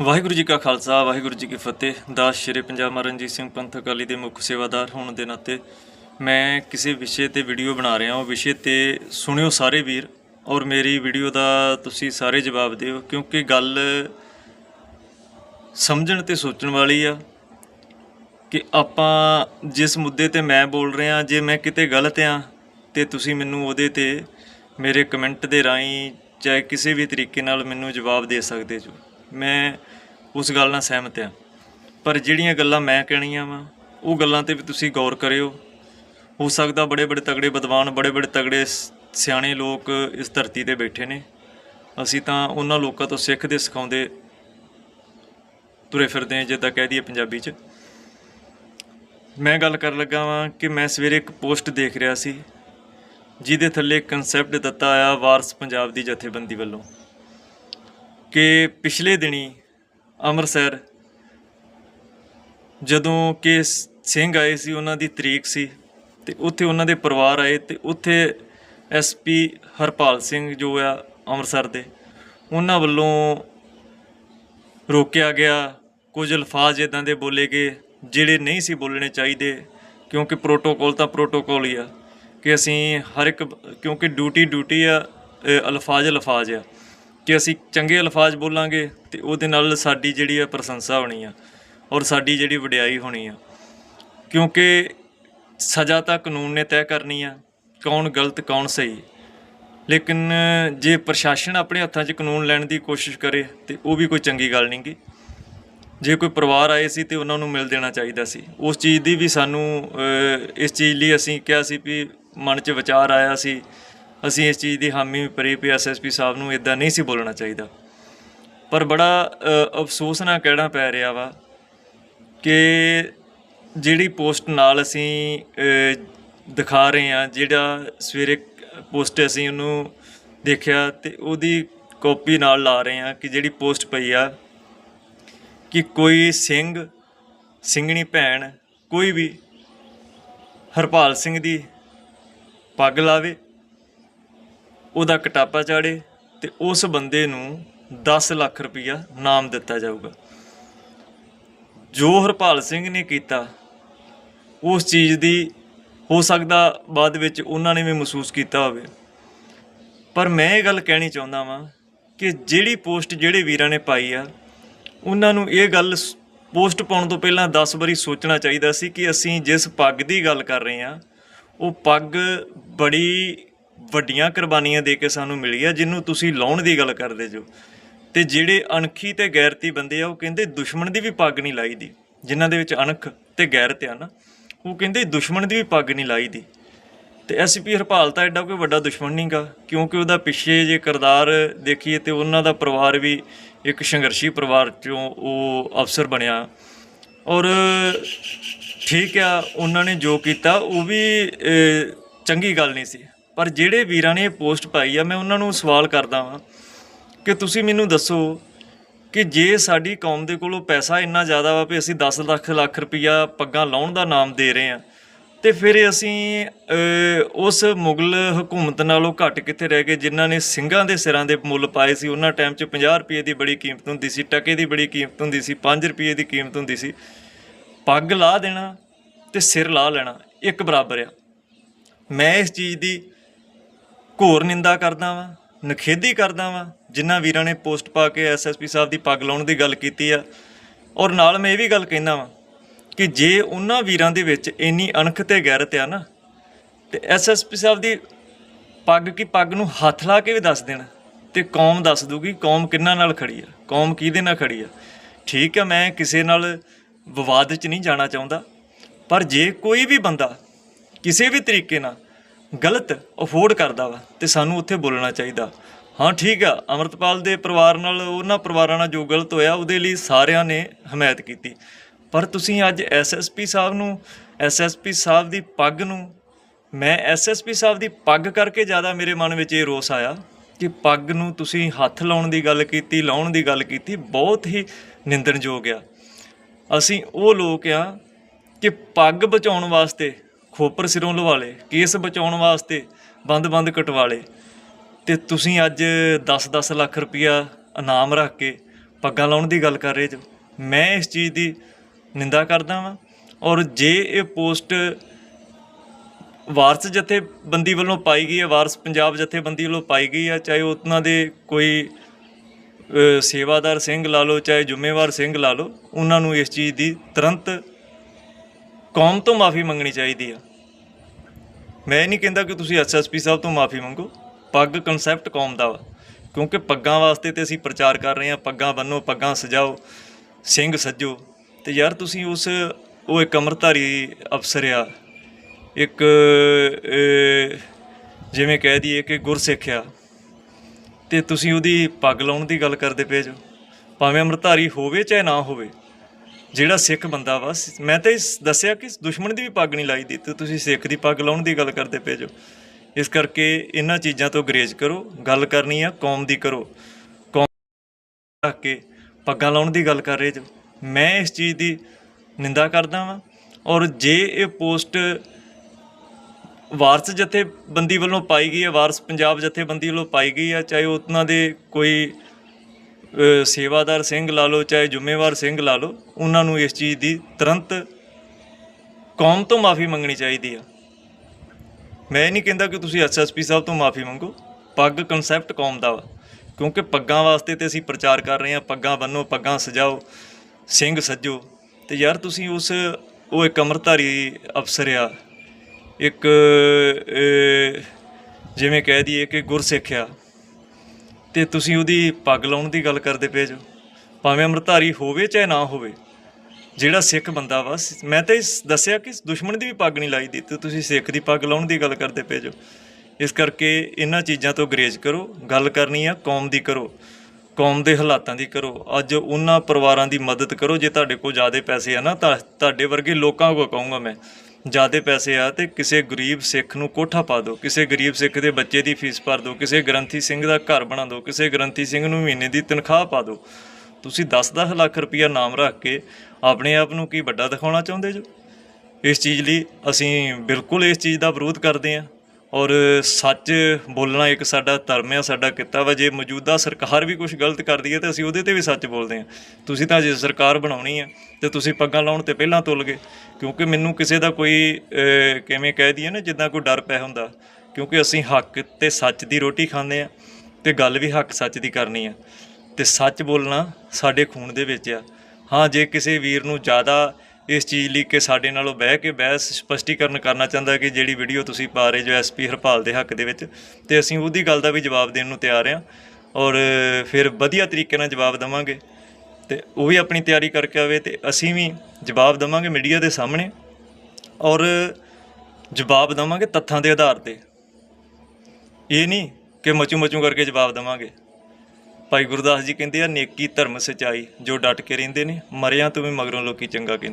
ਵਾਹਿਗੁਰੂ ਜੀ ਕਾ ਖਾਲਸਾ, ਵਾਹਿਗੁਰੂ ਜੀ ਕੀ ਫਤਿਹ। ਦਾਸ ਸ਼੍ਰੀ ਪੰਜਾਬ ਮਹਾਰਾਜ ਸਿੰਘ ਪੰਥ ਅਕਾਲੀ ਦੇ ਮੁੱਖ ਸੇਵਾਦਾਰ ਹੋਣ ਦੇ ਨਾਤੇ ਮੈਂ ਕਿਸੇ ਵਿਸ਼ੇ ਤੇ ਵੀਡੀਓ ਬਣਾ ਰਿਹਾ ਹਾਂ। ਉਹ ਵਿਸ਼ੇ ਤੇ ਸੁਣਿਓ ਸਾਰੇ ਵੀਰ ਔਰ ਮੇਰੀ ਵੀਡੀਓ ਦਾ ਤੁਸੀਂ ਸਾਰੇ ਜਵਾਬ ਦਿਓ ਕਿਉਂਕਿ ਗੱਲ ਸਮਝਣ ਤੇ ਸੋਚਣ ਵਾਲੀ ਆ ਕਿ ਆਪਾਂ ਜਿਸ ਮੁੱਦੇ ਤੇ ਮੈਂ ਬੋਲ ਰਿਹਾ, ਜੇ ਮੈਂ ਕਿਤੇ ਗਲਤ ਆ, ਤੇ ਤੁਸੀਂ ਮੈਨੂੰ ਉਹਦੇ ਤੇ ਮੇਰੇ ਕਮੈਂਟ ਦੇ ਰਾਹੀਂ ਚਾਹੇ ਕਿਸੇ ਵੀ ਤਰੀਕੇ ਨਾਲ ਮੈਨੂੰ ਜਵਾਬ ਦੇ ਸਕਦੇ ਜੋ। ਮੈਂ ਉਸ ਗੱਲ ਨਾਲ ਸਹਿਮਤ ਆ ਪਰ ਜਿਹੜੀਆਂ ਗੱਲਾਂ ਮੈਂ ਕਹਿਣੀਆਂ ਵਾ, ਉਹ ਗੱਲਾਂ ਤੇ ਵੀ ਤੁਸੀਂ ਗੌਰ ਕਰਿਓ। ਹੋ ਸਕਦਾ ਬੜੇ ਬੜੇ ਤਗੜੇ ਵਿਦਵਾਨ ਬੜੇ ਬੜੇ ਤਗੜੇ ਸਿਆਣੇ ਲੋਕ ਇਸ ਧਰਤੀ ਤੇ ਬੈਠੇ ਨੇ। ਅਸੀਂ ਤਾਂ ਉਹਨਾਂ ਲੋਕਾਂ ਤੋਂ ਸਿੱਖਦੇ ਸਿਖਾਉਂਦੇ ਤੁਰੇ ਫਿਰਦੇ ਹਾਂ, ਜਿੱਦਾਂ ਕਹਿ ਦਈਏ ਪੰਜਾਬੀ 'ਚ। ਮੈਂ ਗੱਲ ਕਰਨ ਲੱਗਾ ਵਾਂ ਕਿ ਮੈਂ ਸਵੇਰੇ ਇੱਕ ਪੋਸਟ ਦੇਖ ਰਿਹਾ ਸੀ, ਜਿਹਦੇ ਥੱਲੇ ਕਨਸੈਪਟ ਦਿੱਤਾ ਆਇਆ ਵਾਰਸ ਪੰਜਾਬ ਦੀ ਜਥੇਬੰਦੀ ਵੱਲੋਂ। ਕਿ ਪਿਛਲੇ ਦਿਨੀ ਅੰਮ੍ਰਿਤਸਰ ਜਦੋਂ ਕਿ ਸਿੰਘ ਆਏ ਸੀ, ਉਹਨਾਂ ਦੀ ਤਰੀਕ ਸੀ ਤੇ ਉੱਥੇ ਉਹਨਾਂ ਦੇ ਪਰਿਵਾਰ ਆਏ ਤੇ ਉੱਥੇ ਐਸਪੀ ਹਰਪਾਲ ਸਿੰਘ ਜੋ ਆ ਅੰਮ੍ਰਿਤਸਰ ਦੇ, ਉਹਨਾਂ ਵੱਲੋਂ ਰੋਕਿਆ ਗਿਆ। ਕੁਝ ਅਲਫਾਜ਼ ਇਦਾਂ ਦੇ ਬੋਲੇ ਗਏ ਜਿਹੜੇ ਨਹੀਂ ਸੀ ਬੋਲਣੇ ਚਾਹੀਦੇ ਕਿਉਂਕਿ ਪ੍ਰੋਟੋਕੋਲ ਤਾਂ ਪ੍ਰੋਟੋਕੋਲ ਹੀ ਆ ਕਿ ਅਸੀਂ ਹਰ ਇੱਕ ਕਿਉਂਕਿ ਡਿਊਟੀ ਡਿਊਟੀ ਆ ਅਲਫਾਜ਼ ਅਲਫਾਜ਼ ਆ। ਕਿ ਅਸੀਂ ਚੰਗੇ ਅਲਫਾਜ਼ ਬੋਲਾਂਗੇ ਤੇ ਉਹਦੇ ਨਾਲ ਸਾਡੀ ਜਿਹੜੀ ਆ ਪ੍ਰਸ਼ੰਸਾ ਹੋਣੀ ਆ ਔਰ ਸਾਡੀ ਜਿਹੜੀ ਵਡਿਆਈ ਹੋਣੀ ਆ। ਕਿਉਂਕਿ ਸਜ਼ਾ ਤਾਂ ਕਾਨੂੰਨ ਨੇ ਤੈਅ ਕਰਨੀ ਆ, ਕੌਣ ਗਲਤ, ਕੌਣ ਸਹੀ। ਲੇਕਿਨ ਜੇ ਪ੍ਰਸ਼ਾਸਨ ਆਪਣੇ ਹੱਥਾਂ 'ਚ ਕਾਨੂੰਨ ਲੈਣ ਦੀ ਕੋਸ਼ਿਸ਼ ਕਰੇ ਤੇ ਉਹ ਵੀ ਕੋਈ ਚੰਗੀ ਗੱਲ ਨਹੀਂ ਗੀ। ਜੇ ਕੋਈ ਪਰਿਵਾਰ ਆਏ ਸੀ ਤੇ ਉਹਨਾਂ ਨੂੰ ਮਿਲ ਦੇਣਾ ਚਾਹੀਦਾ ਸੀ। ਉਸ ਚੀਜ਼ ਦੀ ਵੀ ਸਾਨੂੰ ਇਸ ਚੀਜ਼ ਲਈ ਅਸੀਂ ਕਿਹਾ ਸੀ ਵੀ ਮਨ 'ਚ ਵਿਚਾਰ ਆਇਆ ਸੀ ਅਸੀਂ ਇਸ ਚੀਜ਼ ਦੀ ਹਾਮੀ ਭਰੀ ਵੀ ਐਸਐਸਪੀ ਸਾਹਿਬ ਨੂੰ ਇਦਾਂ ਨਹੀਂ ਸੀ ਬੋਲਣਾ ਚਾਹੀਦਾ। ਪਰ ਬੜਾ ਅਫਸੋਸ ਨਾਲ ਕਹਿਣਾ ਪੈ ਰਿਹਾ ਵਾ ਕਿ ਜਿਹੜੀ ਪੋਸਟ ਨਾਲ ਅਸੀਂ ਦਿਖਾ ਰਹੇ ਹਾਂ, ਜਿਹੜਾ ਸਵੇਰੇ ਪੋਸਟ ਅਸੀਂ ਉਹਨੂੰ ਦੇਖਿਆ ਤੇ ਉਹਦੀ ਕਾਪੀ ਨਾਲ ਲਾ ਰਹੇ ਹਾਂ ਕਿ ਜਿਹੜੀ ਪੋਸਟ ਪਈ ਆ ਕਿ ਕੋਈ ਸਿੰਘ, ਸਿੰਘਣੀ ਭੈਣ ਕੋਈ ਵੀ ਹਰਪਾਲ ਸਿੰਘ ਦੀ ਪੱਗ ਲਾਵੇ ਉਹਦਾ ਕਟਾਪਾ ਚਾੜੇ ਤੇ ਉਸ ਬੰਦੇ ਨੂੰ 10 ਲੱਖ ਰੁਪਈਆ ਨਾਮ ਦਿੱਤਾ ਜਾਊਗਾ। ਜੋ ਹਰਪਾਲ ਸਿੰਘ ਨੇ ਕੀਤਾ, ਉਸ ਚੀਜ਼ ਦੀ ਹੋ ਸਕਦਾ ਬਾਅਦ ਵਿੱਚ ਉਹਨਾਂ ਨੇ ਵੀ ਮਹਿਸੂਸ ਕੀਤਾ ਹੋਵੇ। ਪਰ ਮੈਂ ਇਹ ਗੱਲ ਕਹਿਣੀ ਚਾਹੁੰਦਾ ਵਾਂ ਕਿ ਜਿਹੜੀ ਪੋਸਟ ਜਿਹੜੇ ਵੀਰਾਂ ਨੇ ਪਾਈ ਆ, ਉਹਨਾਂ ਨੂੰ ਇਹ ਗੱਲ ਸ- ਪੋਸਟ ਪਾਉਣ ਤੋਂ ਪਹਿਲਾਂ 10 ਵਾਰੀ ਸੋਚਣਾ ਚਾਹੀਦਾ ਸੀ ਕਿ ਅਸੀਂ ਜਿਸ ਪੱਗ ਦੀ ਗੱਲ ਕਰ ਰਹੇ ਹਾਂ, ਉਹ ਪੱਗ ਬੜੀ ਵੱਡੀਆਂ ਕੁਰਬਾਨੀਆਂ ਦੇ ਕੇ ਸਾਨੂੰ ਮਿਲੀ ਆ, ਜਿਹਨੂੰ ਤੁਸੀਂ ਲਾਉਣ ਦੀ ਗੱਲ ਕਰਦੇ ਜੋ। ਤੇ ਜਿਹੜੇ ਅਣਖੀ ਤੇ ਗੈਰਤੀ ਬੰਦੇ ਆ, ਉਹ ਕਹਿੰਦੇ ਦੁਸ਼ਮਣ ਦੀ ਵੀ ਪੱਗ ਨਹੀਂ ਲਾਈ ਦੀ ਜਿਨ੍ਹਾਂ ਦੇ ਵਿੱਚ ਅਣਖ ਤੇ ਗੈਰਤ ਆ ਨਾ, ਉਹ ਕਹਿੰਦੇ ਦੁਸ਼ਮਣ ਦੀ ਵੀ ਪੱਗ ਨਹੀਂ ਲਾਈ ਦੀ ਤੇ ਐਸਪੀ ਹਰਪਾਲ ਤਾਂ ਐਡਾ ਕੋਈ ਵੱਡਾ ਦੁਸ਼ਮਣ ਨਹੀਂਗਾ, ਕਿਉਂਕਿ ਉਹਦਾ ਪਿੱਛੇ ਜੇ ਕਿਰਦਾਰ ਦੇਖੀਏ ਤੇ ਉਹਨਾਂ ਦਾ ਪਰਿਵਾਰ ਵੀ ਇੱਕ ਸੰਘਰਸ਼ੀ ਪਰਿਵਾਰ ਚੋਂ ਉਹ ਅਫਸਰ ਬਣਿਆ। ਔਰ ਠੀਕ ਆ, ਉਹਨਾਂ ਨੇ ਜੋ ਕੀਤਾ, ਉਹ ਵੀ ਚੰਗੀ ਗੱਲ ਨਹੀਂ ਸੀ। ਪਰ ਜਿਹੜੇ ਵੀਰਾਂ ਨੇ ਇਹ ਪੋਸਟ ਪਾਈ ਆ, ਮੈਂ ਉਹਨਾਂ ਨੂੰ ਸਵਾਲ ਕਰਦਾ ਵਾਂ ਕਿ ਤੁਸੀਂ ਮੈਨੂੰ ਦੱਸੋ ਕਿ ਜੇ ਸਾਡੀ ਕੌਮ ਦੇ ਕੋਲੋਂ ਪੈਸਾ ਇੰਨਾ ਜ਼ਿਆਦਾ ਵਾ ਵੀ ਅਸੀਂ 10 ਲੱਖ ਲੱਖ ਰੁਪਈਆ ਪੱਗਾਂ ਲਾਉਣ ਦਾ ਨਾਮ ਦੇ ਰਹੇ ਆ, ਤੇ ਫਿਰ ਅਸੀਂ ਉਸ ਮੁਗਲ ਹਕੂਮਤ ਨਾਲੋਂ ਘੱਟ ਕਿੱਥੇ ਰਹਿ ਗਏ ਜਿਨ੍ਹਾਂ ਨੇ ਸਿੰਘਾਂ ਦੇ ਸਿਰਾਂ ਦੇ ਮੁੱਲ ਪਾਏ ਸੀ? ਉਹਨਾਂ ਟਾਈਮ 'ਚ 50 ਰੁਪਏ ਦੀ ਬੜੀ ਕੀਮਤ ਹੁੰਦੀ ਸੀ, ਟਕੇ ਦੀ ਬੜੀ ਕੀਮਤ ਹੁੰਦੀ ਸੀ 5 ਰੁਪਏ ਦੀ ਕੀਮਤ ਹੁੰਦੀ ਸੀ। ਪੱਗ ਲਾ ਦੇਣਾ ਤੇ ਸਿਰ ਲਾ ਲੈਣਾ, ਇੱਕ ਬਰਾਬਰ ਆ। ਮੈਂ ਇਸ ਚੀਜ਼ ਦੀ ਘੋਰ ਨਿੰਦਾ ਕਰਦਾ ਵਾਂ ਨਖੇਦੀ ਕਰਦਾ ਵਾਂ। ਜਿਨ੍ਹਾਂ ਵੀਰਾਂ ਨੇ ਪੋਸਟ ਪਾ ਕੇ ਐਸਐਸਪੀ ਸਾਹਿਬ ਦੀ ਪੱਗ ਲਾਉਣ ਦੀ ਗੱਲ ਕੀਤੀ ਆ, ਔਰ ਨਾਲ ਮੈਂ ਇਹ ਵੀ ਗੱਲ ਕਹਿੰਦਾ ਵਾਂ ਕਿ ਜੇ ਉਹਨਾਂ ਵੀਰਾਂ ਦੇ ਵਿੱਚ ਇੰਨੀ ਅਣਖ ਤੇ ਗੈਰਤ ਆ ਨਾ, ਤੇ ਐਸਐਸਪੀ ਸਾਹਿਬ ਦੀ ਪੱਗ ਕੀ ਪੱਗ ਨੂੰ ਹੱਥ ਲਾ ਕੇ ਵੀ ਦੱਸ ਦੇਣ, ਤੇ ਕੌਮ ਦੱਸ ਦੂਗੀ ਕੌਮ ਕਿੰਨਾ ਨਾਲ ਖੜੀ ਆ, ਕੌਮ ਕਿਹਦੇ ਨਾਲ ਖੜੀ ਆ। ਠੀਕ ਆ, ਮੈਂ ਕਿਸੇ ਨਾਲ ਵਿਵਾਦ 'ਚ ਨਹੀਂ ਜਾਣਾ ਚਾਹੁੰਦਾ, ਪਰ ਜੇ ਕੋਈ ਵੀ ਬੰਦਾ ਕਿਸੇ ਵੀ ਤਰੀਕੇ ਨਾਲ ਗਲਤ ਅਫੋਰਡ ਕਰਦਾ ਵਾ ਤੇ ਸਾਨੂੰ ਉੱਥੇ ਬੋਲਣਾ ਚਾਹੀਦਾ। ਹਾਂ, ਠੀਕ ਆ, ਅਮਰਤਪਾਲ ਦੇ ਪਰਿਵਾਰ ਨਾਲ, ਉਹਨਾਂ ਪਰਿਵਾਰਾਂ ਨਾਲ ਜੋ ਗਲਤ ਹੋਇਆ, ਉਹਦੇ ਲਈ ਸਾਰਿਆਂ ਨੇ ਹਮਾਇਤ ਕੀਤੀ। ਪਰ ਤੁਸੀਂ ਅੱਜ ਐਸਐਸਪੀ ਸਾਹਿਬ ਨੂੰ ਐਸਐਸਪੀ ਸਾਹਿਬ ਦੀ ਪੱਗ ਨੂੰ, ਮੈਂ ਐਸਐਸਪੀ ਸਾਹਿਬ ਦੀ ਪੱਗ ਕਰਕੇ ਜ਼ਿਆਦਾ ਮੇਰੇ ਮਨ ਵਿੱਚ ਇਹ ਰੋਸ ਆਇਆ ਕਿ ਪੱਗ ਨੂੰ ਤੁਸੀਂ ਹੱਥ ਲਾਉਣ ਦੀ ਗੱਲ ਕੀਤੀ, ਲਾਉਣ ਦੀ ਗੱਲ ਕੀਤੀ, ਬਹੁਤ ਹੀ ਨਿੰਦਣਯੋਗ ਆ। ਅਸੀਂ ਉਹ ਲੋਕ ਆ ਕਿ ਪੱਗ ਬਚਾਉਣ ਵਾਸਤੇ ਖੋਪਰ ਸਿਰੋਂ ਲਵਾ ਲੇ ਕੇਸ ਬਚਾਉਣ ਵਾਸਤੇ ਬੰਦ-ਬੰਦ ਕਟਵਾ ਲੇ ਤੇ ਤੁਸੀਂ ਅੱਜ 10-10 ਲੱਖ ਰੁਪਇਆ ਇਨਾਮ ਰੱਖ ਕੇ ਪੱਗਾਂ ਲਾਉਣ ਦੀ ਗੱਲ ਕਰ ਰਹੇ ਜੋ। ਮੈਂ ਇਸ ਚੀਜ਼ ਦੀ ਨਿੰਦਾ ਕਰਦਾ ਵਾਂ। ਔਰ ਜੇ ਇਹ ਪੋਸਟ ਵਾਰਸ ਜਥੇਬੰਦੀ ਵੱਲੋਂ ਪਾਈ ਗਈ ਹੈ, ਵਾਰਸ ਪੰਜਾਬ ਜਥੇਬੰਦੀ ਵੱਲੋਂ ਪਾਈ ਗਈ ਹੈ, ਚਾਹੇ ਉਹਨਾਂ ਦੇ ਕੋਈ ਸੇਵਾਦਾਰ ਸਿੰਘ ਲਾ ਲਓ, ਚਾਹੇ ਜ਼ਿੰਮੇਵਾਰ ਸਿੰਘ ਲਾ ਲਓ, ਉਹਨਾਂ ਨੂੰ ਇਸ ਚੀਜ਼ ਦੀ ਤੁਰੰਤ ਕੌਮ ਤੋਂ ਮਾਫੀ ਮੰਗਣੀ ਚਾਹੀਦੀ ਆ। ਮੈਂ ਇਹ ਨਹੀਂ ਕਹਿੰਦਾ ਕਿ ਤੁਸੀਂ ਐਸਐਸਪੀ ਸਾਹਿਬ ਤੋਂ ਮਾਫੀ ਮੰਗੋ। ਪੱਗ ਕਨਸੈਪਟ ਕੌਮ ਦਾ ਵਾ। ਕਿਉਂਕਿ ਪੱਗਾਂ ਵਾਸਤੇ ਤੇ ਅਸੀਂ ਪ੍ਰਚਾਰ ਕਰ ਰਹੇ ਹਾਂ। ਪੱਗਾਂ ਬੰਨੋ, ਪੱਗਾਂ ਸਜਾਓ, ਸਿੰਘ ਸੱਜੋ। ਤੇ ਯਾਰ ਤੁਸੀਂ ਉਸ, ਉਹ ਇੱਕ ਅਮਰਧਾਰੀ ਅਫਸਰ ਆ। ਇੱਕ ਜਿਵੇਂ ਕਹਿ ਦਈਏ ਕਿ ਗੁਰਸਿੱਖ ਆ। ਤੇ ਤੁਸੀਂ ਉਹਦੀ ਪੱਗ ਲਾਉਣ ਦੀ ਗੱਲ ਕਰਦੇ ਪਏ ਜੋ। ਭਾਵੇਂ ਅਮਰਧਾਰੀ ਹੋਵੇ ਚਾਹੇ ਨਾ ਹੋਵੇ। ਜਿਹੜਾ ਸਿੱਖ ਬੰਦਾ ਵਾ, ਮੈਂ ਤਾਂ ਇਸ ਦੱਸਿਆ ਕਿ ਦੁਸ਼ਮਣ ਦੀ ਵੀ ਪੱਗ ਨਹੀਂ ਲਾਈ ਦੀ, ਤੇ ਤੁਸੀਂ ਸਿੱਖ ਦੀ ਪੱਗ ਲਾਉਣ ਦੀ ਗੱਲ ਕਰਦੇ ਪਏ ਜੋ। ਇਸ ਕਰਕੇ ਇਹਨਾਂ ਚੀਜ਼ਾਂ ਤੋਂ ਗਰੇਜ ਕਰੋ, ਗੱਲ ਕਰਨੀ ਆ, ਕੌਮ ਦੀ ਕਰੋ। ਕੌਮ ਰੱਖ ਕੇ ਪੱਗਾਂ ਲਾਉਣ ਦੀ ਗੱਲ ਕਰ ਰਹੇ ਜੋ। ਮੈਂ ਇਸ ਚੀਜ਼ ਦੀ ਨਿੰਦਾ ਕਰਦਾ ਵਾਂ, ਔਰ ਜੇ ਇਹ ਪੋਸਟ ਵਾਰਸ ਜਥੇਬੰਦੀ ਵੱਲੋਂ ਪਾਈ ਗਈ ਹੈ ਵਾਰਸ ਪੰਜਾਬ ਜਥੇਬੰਦੀ ਵੱਲੋਂ ਪਾਈ ਗਈ ਹੈ ਚਾਹੇ ਉਹਨਾਂ ਦੇ ਕੋਈ ਸੇਵਾਦਾਰ ਸਿੰਘ ਲਾ ਲਓ, ਚਾਹੇ ਜ਼ਿੰਮੇਵਾਰ ਸਿੰਘ ਲਾ ਲਓ, ਉਹਨਾਂ ਨੂੰ ਇਸ ਚੀਜ਼ ਦੀ ਤੁਰੰਤ ਕੌਮ ਤੋਂ ਮਾਫੀ ਮੰਗਣੀ ਚਾਹੀਦੀ ਆ। ਮੈਂ ਇਹ ਨਹੀਂ ਕਹਿੰਦਾ ਕਿ ਤੁਸੀਂ ਐਸਐਸਪੀ ਸਾਹਿਬ ਤੋਂ ਮਾਫੀ ਮੰਗੋ। ਪੱਗ ਕਨਸੈਪਟ ਕੌਮ ਦਾ ਵਾ। ਕਿਉਂਕਿ ਪੱਗਾਂ ਵਾਸਤੇ ਤੇ ਅਸੀਂ ਪ੍ਰਚਾਰ ਕਰ ਰਹੇ ਹਾਂ, ਪੱਗਾਂ ਬੰਨੋ, ਪੱਗਾਂ ਸਜਾਓ, ਸਿੰਘ ਸੱਜੋ। ਤੇ ਯਾਰ ਤੁਸੀਂ ਉਸ, ਉਹ ਇੱਕ ਅਮਰਧਾਰੀ ਅਫਸਰ ਆ। ਇੱਕ ਜਿਵੇਂ ਕਹਿ ਦਈਏ ਕਿ ਗੁਰਸਿੱਖ ਆ। ਤੇ ਤੁਸੀਂ ਉਹਦੀ ਪੱਗ ਲਾਉਣ ਦੀ ਗੱਲ ਕਰਦੇ ਪਏ ਜੋ? ਭਾਵੇਂ ਅੰਮ੍ਰਿਤਧਾਰੀ ਹੋਵੇ ਚਾਹੇ ਨਾ ਹੋਵੇ, ਜਿਹੜਾ ਸਿੱਖ ਬੰਦਾ ਵਾ ਮੈਂ ਤਾਂ ਇਸ ਦੱਸਿਆ ਕਿ ਦੁਸ਼ਮਣ ਦੀ ਵੀ ਪੱਗ ਨਹੀਂ ਲਾਈ ਦੀ, ਤੇ ਤੁਸੀਂ ਸਿੱਖ ਦੀ ਪੱਗ ਲਾਉਣ ਦੀ ਗੱਲ ਕਰਦੇ ਪਏ ਜੋ? ਇਸ ਕਰਕੇ ਇਹਨਾਂ ਚੀਜ਼ਾਂ ਤੋਂ ਗਰੇਜ ਕਰੋ, ਗੱਲ ਕਰਨੀ ਆ, ਕੌਮ ਦੀ ਕਰੋ, ਕੌਮ ਦੇ ਹਾਲਾਤਾਂ ਦੀ ਕਰੋ, ਅੱਜ ਉਹਨਾਂ ਪਰਿਵਾਰਾਂ ਦੀ ਮਦਦ ਕਰੋ, ਜੇ ਤੁਹਾਡੇ ਕੋਲ ਜ਼ਿਆਦਾ ਪੈਸੇ ਆ ਨਾ, ਤਾਂ ਤੁਹਾਡੇ ਵਰਗੇ ਲੋਕਾਂ ਕੋਲ ਕਹੂੰਗਾ ਮੈਂ। ਜ਼ਿਆਦਾ ਪੈਸੇ ਆ ਤੇ ਕਿਸੇ ਗਰੀਬ ਸਿੱਖ ਨੂੰ ਕੋਠਾ ਪਾ ਦਿਓ, ਕਿਸੇ ਗਰੀਬ ਸਿੱਖ ਦੇ ਬੱਚੇ ਦੀ ਫੀਸ ਭਰ ਦਿਓ, ਕਿਸੇ ਗ੍ਰੰਥੀ ਸਿੰਘ ਦਾ ਘਰ ਬਣਾ ਦਿਓ, ਕਿਸੇ ਗ੍ਰੰਥੀ ਸਿੰਘ ਨੂੰ ਮਹੀਨੇ ਦੀ ਤਨਖਾਹ ਪਾ ਦਿਓ। ਤੁਸੀਂ 10-10 ਲੱਖ ਰੁਪਈਆ ਨਾਮ ਰੱਖ ਕੇ ਆਪਣੇ ਆਪ ਨੂੰ ਕੀ ਵੱਡਾ ਦਿਖਾਉਣਾ ਚਾਹੁੰਦੇ ਜੋ? ਇਸ ਚੀਜ਼ ਲਈ ਅਸੀਂ ਬਿਲਕੁਲ ਇਸ ਚੀਜ਼ ਦਾ ਵਿਰੋਧ ਕਰਦੇ ਹਾਂ। ਔਰ ਸੱਚ ਬੋਲਣਾ ਇੱਕ ਸਾਡਾ ਧਰਮ ਹੈ ਸਾਡਾ ਕਿੱਤਾ ਵਾ। ਜੇ ਮੌਜੂਦਾ ਸਰਕਾਰ ਵੀ ਕੁਝ ਗਲਤ ਕਰਦੀ ਹੈ, ਤੇ ਅਸੀਂ ਉਹਦੇ ਤੇ ਵੀ ਸੱਚ ਬੋਲਦੇ ਹਾਂ। ਤੁਸੀਂ ਤਾਂ ਜੇ ਸਰਕਾਰ ਬਣਾਉਣੀ ਹੈ, ਤੇ ਤੁਸੀਂ ਪੱਗਾਂ ਲਾਉਣ ਤੇ ਪਹਿਲਾਂ ਤੁੱਲ ਗਏ। ਕਿਉਂਕਿ ਮੈਨੂੰ ਕਿਸੇ ਦਾ ਕੋਈ ਕਿਵੇਂ ਕਹਿ ਦਈਏ ਨਾ, ਜਿੱਦਾਂ ਕੋਈ ਡਰ ਪੈ ਹੁੰਦਾ। ਕਿਉਂਕਿ ਅਸੀਂ ਹੱਕ ਤੇ ਸੱਚ ਦੀ ਰੋਟੀ ਖਾਂਦੇ ਆ ਤੇ ਗੱਲ ਵੀ ਹੱਕ ਸੱਚ ਦੀ ਕਰਨੀ ਆ। ਤੇ ਸੱਚ ਬੋਲਣਾ ਸਾਡੇ ਖੂਨ ਦੇ ਵਿੱਚ ਆ। ਹਾਂ, ਜੇ ਕਿਸੇ ਵੀਰ ਨੂੰ ਜ਼ਿਆਦਾ ਇਸ ਚੀਜ਼ ਲਈ ਕਿ ਸਾਡੇ ਨਾਲੋਂ ਬਹਿ ਕੇ ਬਹਿਸ ਸਪਸ਼ਟੀਕਰਨ ਕਰਨਾ ਚਾਹੁੰਦਾ ਕਿ ਜਿਹੜੀ ਵੀਡੀਓ ਤੁਸੀਂ ਪਾ ਰਹੇ ਜੋ ਐਸਪੀ ਹਰਪਾਲ ਦੇ ਹੱਕ ਦੇ ਵਿੱਚ, ਤੇ ਅਸੀਂ ਉਹਦੀ ਗੱਲ ਦਾ ਵੀ ਜਵਾਬ ਦੇਣ ਨੂੰ ਤਿਆਰ ਹਾਂ ਔਰ ਫਿਰ ਵਧੀਆ ਤਰੀਕੇ ਨਾਲ ਜਵਾਬ ਦਵਾਂਗੇ ਤੇ ਉਹ ਵੀ ਆਪਣੀ ਤਿਆਰੀ ਕਰਕੇ ਆਵੇ ਤੇ ਅਸੀਂ ਵੀ ਜਵਾਬ ਦਵਾਂਗੇ ਮੀਡੀਆ ਦੇ ਸਾਹਮਣੇ ਔਰ ਜਵਾਬ ਦਵਾਂਗੇ ਤੱਥਾਂ ਦੇ ਆਧਾਰ ਤੇ। ਇਹ ਨਹੀਂ ਕਿ ਮਚੂ ਮਚੂ ਕਰਕੇ ਜਵਾਬ ਦਵਾਂਗੇ। ਭਾਈ ਗੁਰਦਾਸ ਜੀ ਕਹਿੰਦੇ ਆ, ਨੇਕੀ ਧਰਮ ਸਚਾਈ ਜੋ ਡਟ ਕੇ ਰਹਿੰਦੇ ਨੇ, ਮਰਿਆਂ ਤੋਂ ਵੀ ਮਗਰੋਂ ਲੋਕੀ ਚੰਗਾ ਕਹਿੰਦੇ